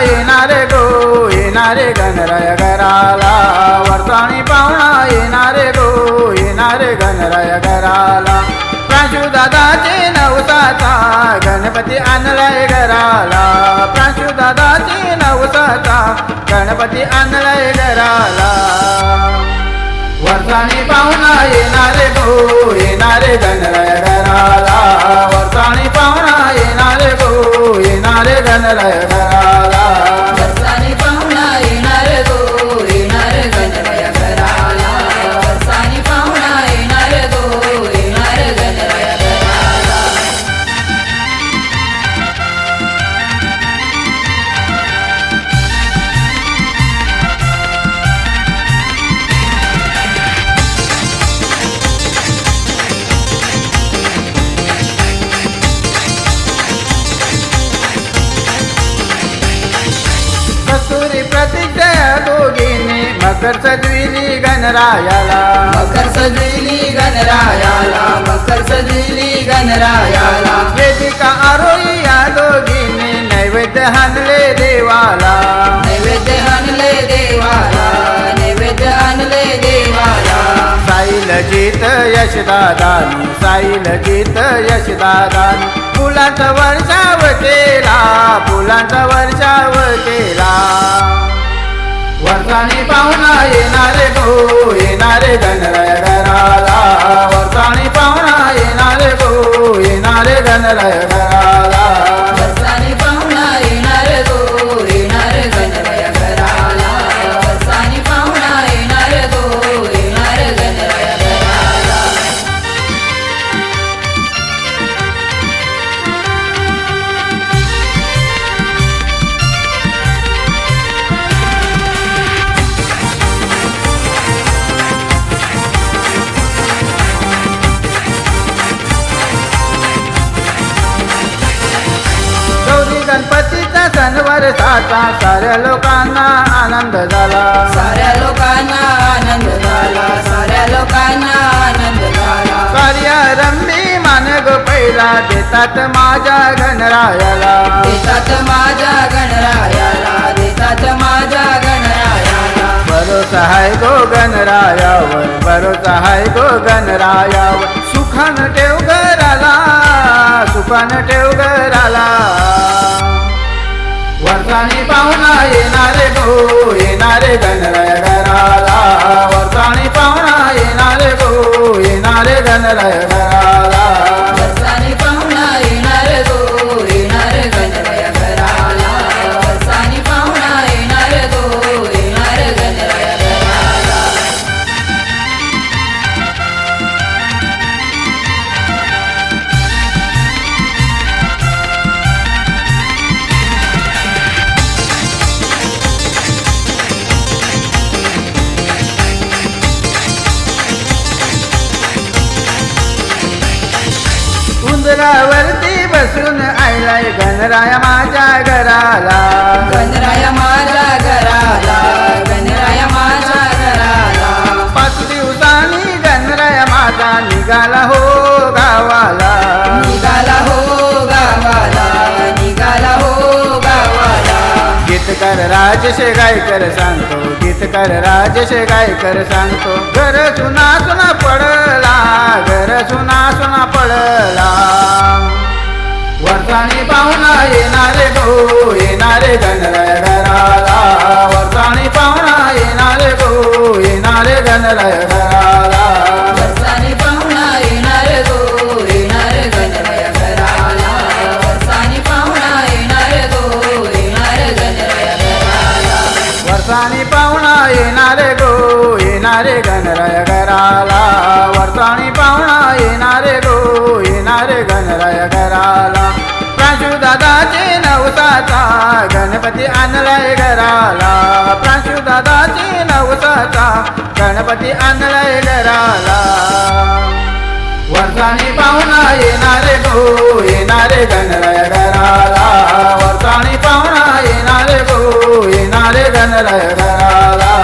येणारे गो येणारे गणराय घराला. वर्तानी पाहुणा येणारे गो येणारे गणराय घराला. प्रांशु दादाचे नवसाचा गणपती आणलाय घराला. प्रांशु दादाचे नवसाचा गणपती आणलाय घराला. वर्तानी पाहुणा येणारे गो येणारे गणराय घराला. वर्तानी पाहुणा येणारे गणराय घराला प्रतीक्षय दोघींनी मकर सजविली गणरायाला. मकर सजविली गणरायाला मकर सजविली गणरायाला. वेदिका आरोही या दोघींनी नैवेद्य हाणले देवाला. नैवेद्य आणले देवाला नैवेद्य आणले देवाला. साईल गीत यशदादानी साईल गीत यशदादानी फुलांचा वर्षाव केला फुलांचा वर्षाव केला. येणारे गणराय घराला वर्षाणी पाहुणा येणारे गो येणारे गणराय वर्षाचा साऱ्या लोकांना आनंद झाला. साऱ्या लोकांना आनंद झाला. साऱ्या लोकांना आनंद झाला. कार्यारंभी मानग पहिला देतात माझ्या गणरायाला. देतात माझ्या गणरायाला. देतात माझ्या गणरायाला. भरोसा आहे गो गणरायावर. भरोसा आहे गो गणरायावर. सुखान ठेव घराला. सुखान ठेव घराला. वर्षाणी पाहुणा येणारे गो येणारे गणराय घराला वर्षाणी पाहुणा येणारे गो येणारे गणराय उंदरावरती बसून आयलाय गणराया माझ्या घराला. गणराया राजेश गायकर सांगतो गीतकार राजेश गायकर सांगतो. घर सुना सुना पडला घर सुना सुना पडला. वर्षाणी पाहुणा येणारे गो येणारे गणराय घराला. वर्षाणी पाहुणा येणारे गो वर्षाणी पाहुणा येणारे गो येणारे गणराय घराला. वर्षाणी पाहुणा येणारे गो येणारे गणराय घराला. प्रांशु दादाचे नवसाचा गणपती आणलाय घराला. प्रांशु दादाचे नवसाचा गणपती आणलाय घराला. वर्षाणी पाहुणा येणारे गो येणारे गणराय घराला वर्षाणी पाहुणा येणारे गो येणारे गणराय घराला